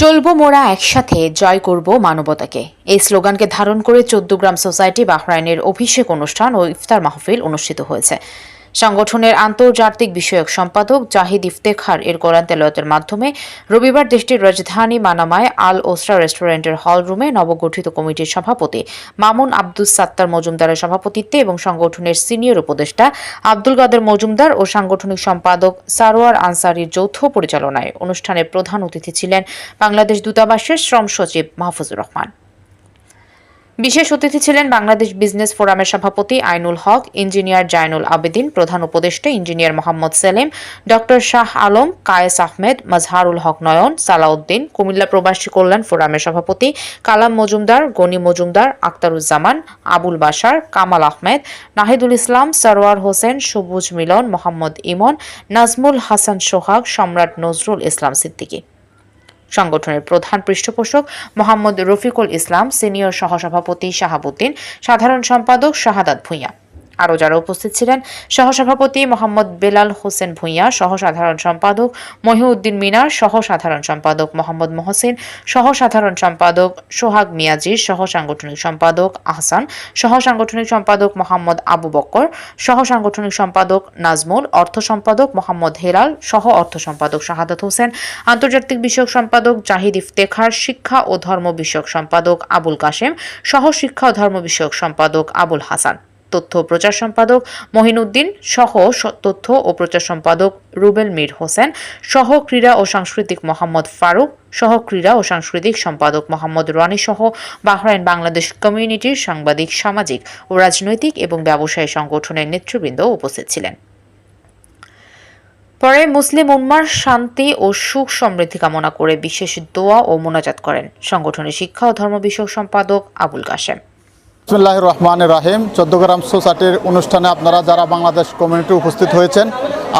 চলবো মোরা একসাথে, জয় করব মানবতাকে। এই স্লোগানকে ধারণ করে চোদ্দ গ্রাম সোসাইটি বাহরাইনের অভিষেক অনুষ্ঠান ও ইফতার মাহফিল অনুষ্ঠিত হয়েছে। সংগঠনের আন্তর্জাতিক বিষয়ক সম্পাদক জাহিদ ইফতেখার এর কোরআন তেলাওয়াতের মাধ্যমে রবিবার দেশটির রাজধানী মানামায় আল ওসরা রেস্টুরেন্টের হল রুমে নবগঠিত কমিটির সভাপতি মামুন আব্দুল সাত্তার মজুমদারের সভাপতিত্বে এবং সংগঠনের সিনিয়র উপদেষ্টা আব্দুল কাদের মজুমদার ও সাংগঠনিক সম্পাদক সারোয়ার আনসারির যৌথ পরিচালনায় অনুষ্ঠানে প্রধান অতিথি ছিলেন বাংলাদেশ দূতাবাসের শ্রম সচিব মাহফুজুর রহমান। বিশেষ অতিথি ছিলেন বাংলাদেশ বিজনেস ফোরামের সভাপতি আইনুল হক, ইঞ্জিনিয়ার জাইনুল আবেদিন, প্রধান উপদেষ্টা ইঞ্জিনিয়ার মোহাম্মদ সেলিম, ডক্টর শাহ আলম, কায়েস আহমেদ, মাজহারুল হক নয়ন, সালাউদ্দিন, কুমিল্লা প্রবাসী কল্যাণ ফোরামের সভাপতি কালাম মজুমদার, গনি মজুমদার, আক্তারুজ্জামান, আবুল বাশার, কামাল আহমেদ, নাহিদুল ইসলাম, সরোয়ার হোসেন, সবুজ মিলন, মোহাম্মদ ইমন, নাজমুল হাসান সোহাগ, সম্রাট নজরুল ইসলাম সিদ্দিকী। সংগঠনের প্রধান পৃষ্ঠপোষক মোহাম্মদ রফিকুল ইসলাম সিনিয়র সহসভাপতি শাহাবুদ্দিন সাধারণ সম্পাদক শাহাদাত ভূঁইয়া। আরও যারা উপস্থিত ছিলেন, সহসভাপতি মোহাম্মদ বেলাল হোসেন ভূঁইয়া সহ সাধারণ সম্পাদক মহিউদ্দিন মিনার সহ সাধারণ সম্পাদক মোহাম্মদ মহসিন সহ সাধারণ সম্পাদক সোহাগ মিয়াজির সহ সাংগঠনিক সম্পাদক আহসান সহ সাংগঠনিক সম্পাদক মোহাম্মদ আবু বক্কর সহ সাংগঠনিক সম্পাদক নাজমুল, অর্থ সম্পাদক মোহাম্মদ হেলাল, সহ অর্থ সম্পাদক শাহাদাত হোসেন, আন্তর্জাতিক বিষয়ক সম্পাদক জাহিদ ইফতেখার, শিক্ষা ও ধর্ম বিষয়ক সম্পাদক আবুল কাশেম, সহ শিক্ষা ও ধর্ম বিষয়ক সম্পাদক আবুল হাসান। তথ্য প্রচার সম্পাদক মহিনুদ্দিন সহ তথ্য ও প্রচার সম্পাদক রুবেল মীর হোসেন, সহ ক্রীড়া ও সাংস্কৃতিক মোহাম্মদ ফারুক, সহ ক্রীড়া ও সাংস্কৃতিক সম্পাদক মোহাম্মদ রানী সহ বাহরাইন বাংলাদেশ কমিউনিটির সাংবাদিক, সামাজিক ও রাজনৈতিক এবং ব্যবসায়ী সংগঠনের নেতৃবৃন্দ উপস্থিত ছিলেন। পরে মুসলিম উম্মার শান্তি ও সুখ সমৃদ্ধি কামনা করে বিশেষ দোয়া ও মোনাজাত করেন সংগঠনের শিক্ষা ও ধর্ম বিষয়ক সম্পাদক আবুল কাশেম। বিসমুল্লাহ রহমান রাহিম চোদ্দগ্রাম সোসাইটির অনুষ্ঠানে আপনারা যারা বাংলাদেশ কমিউনিটি উপস্থিত হয়েছেন,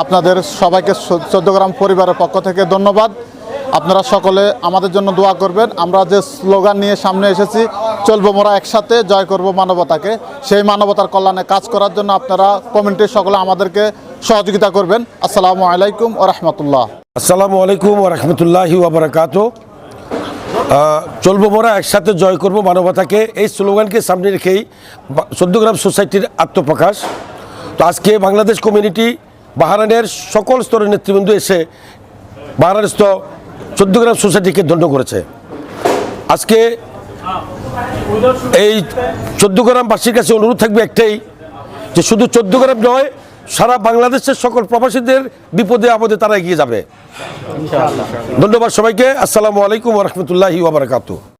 আপনাদের সবাইকে চোদ্দগ্রাম পরিবারের পক্ষ থেকে ধন্যবাদ। আপনারা সকলে আমাদের জন্য দোয়া করবেন। আমরা যে স্লোগান নিয়ে সামনে এসেছি, চলবো মোরা একসাথে, জয় করব মানবতাকে, সেই মানবতার কল্যাণে কাজ করার জন্য আপনারা কমিউনিটির সকলে আমাদেরকে সহযোগিতা করবেন। আসসালামু আলাইকুম ও রহমতুল্লাহ। আসসালামু আলাইকুম রহমতুল্লাহি ওবরাকাত চলবো মোরা একসাথে জয় করব মানবতাকে। এই স্লোগানকে সামনে রেখেই চোদ্দগ্রাম সোসাইটির আত্মপ্রকাশ। তো আজকে বাংলাদেশ কমিউনিটি বাহারানের সকল স্তরের নেতৃবৃন্দ এসে বাহারানস্থ চোদ্দগ্রাম সোসাইটিকে দণ্ড করেছে। আজকে এই চোদ্দগ্রামবাসীর কাছে অনুরোধ থাকবে একটাই, যে শুধু চোদ্দগ্রাম নয় সারা বাংলাদেশের সকল প্রবাসীদের বিপদে আপদে তারা এগিয়ে যাবে। ধন্যবাদ সবাইকে। আসসালামু আলাইকুম রহমতুল্লাহি ওবরাকাতু